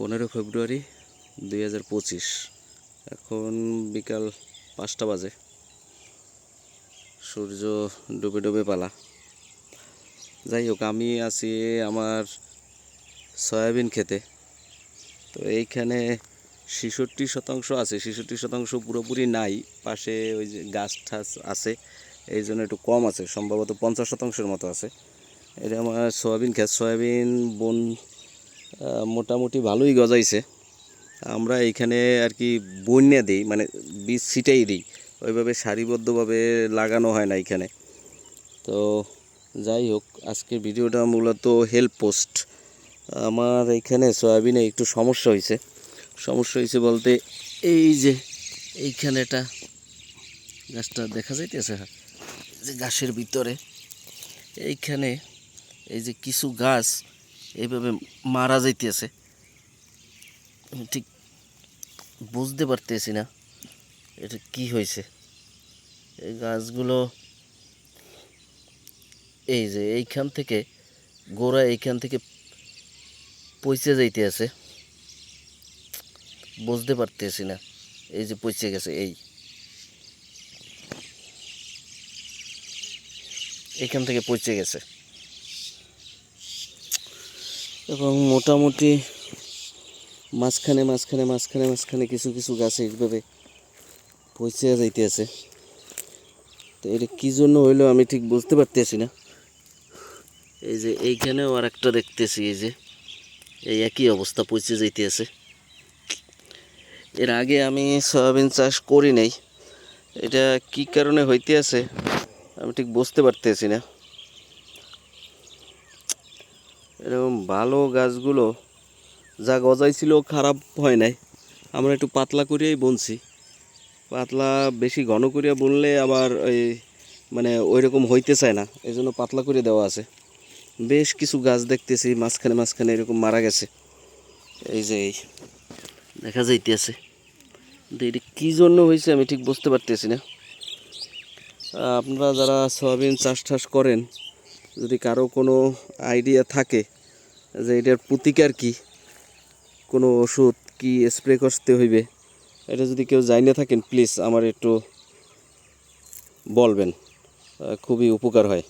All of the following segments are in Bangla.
পনেরো ফেব্রুয়ারি দুই হাজার পঁচিশ। এখন বিকাল পাঁচটা বাজে। সূর্য ডুবে ডুবে পালা। যাই হোক, আমি আছি আমার সয়াবিন খেতে। তো এইখানে ছেষট্টি শতাংশ আছে, ছেষট্টি শতাংশ পুরোপুরি নাই। পাশে ওই যে গাছ ঠাছ আছে, এই জন্য একটু কম আছে। সম্ভবত পঞ্চাশ শতাংশের মতো আছে। এটা আমার সয়াবিন খেত। সয়াবিন, বন মোটামুটি ভালোই গজাইছে। আমরা এইখানে আর কি বন্যা দিই মানে বীজ ছিটাই দিই। ওইভাবে সারিবদ্ধভাবে লাগানো হয় না এখানে তো যাই হোক, আজকের ভিডিওটা মূলত হেল্প পোস্ট আমার এইখানে সয়াবিনে একটু সমস্যা হয়েছে সমস্যা হয়েছে বলতে এই যে এইখানে এইখানেটা গাছটা দেখা যাইতেছে? যে গাছের ভিতরে। এইখানে এই যে কিছু গাছ এইভাবে মারা যাইতেছে। ঠিক বুঝতে পারতেছি না এটা কি হয়েছে। এই গাছগুলো এই যে এইখান থেকে গোড়া এইখান থেকে পচে যাইতে আছে বুঝতে পারতেছি না, এই যে পচে গেছে এই। এখান থেকে পচে গেছে। এবং মোটামুটি মাঝখানে মাঝখানে মাঝখানে মাঝখানে কিছু কিছু গাছে এইভাবে পচে যাইতে আছে তো এটা কী জন্য হইল আমি ঠিক বুঝতে পারতেছি না। এই যে এইখানেও আর একটা দেখতেছি, এই যে এই একই অবস্থা পচে যাইতে আছে এর আগে আমি সয়াবিন চাষ করি নাই। এটা কি কারণে হইতে আছে আমি ঠিক বুঝতে পারতেছি না। এরকম ভালো গাছগুলো যা গজাইছিল খারাপ হয় নাই। আমরা একটু পাতলা করিয়াই বুনছি। পাতলা বেশি ঘন করিয়া বুনলে আবার ওই মানে ওই রকম হইতে চায় না এই জন্য পাতলা করে দেওয়া আছে। বেশ কিছু গাছ দেখতেছি, মাঝখানে মাঝখানে এরকম মারা গেছে। এই যে এই, দেখা যাইতেছে। এটা কী জন্য হয়েছে আমি ঠিক বুঝতে পারতেছি না। আপনারা যারা সয়াবিন চাষ টাস করেন যদি কারও কোনো আইডিয়া থাকে যে এটার প্রতিকার কি, কোনো ওষুধ কি স্প্রে করতে হইবে, এটা যদি কেউ জানিয়ে থাকেন প্লিজ আমার একটু বলবেন খুবই উপকার হয়।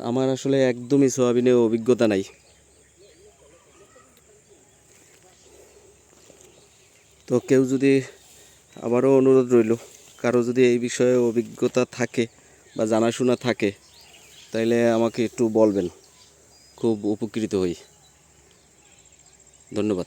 আমার আসলে একদমই সোয়াবিনে অভিজ্ঞতা নাই। তো কেউ যদি আবারও অনুরোধ রইল কারও যদি এই বিষয়ে অভিজ্ঞতা থাকে বা জানাশোনা থাকে, তাইলে আমাকে একটু বলবেন। খুব উপকৃত হই। ধন্যবাদ।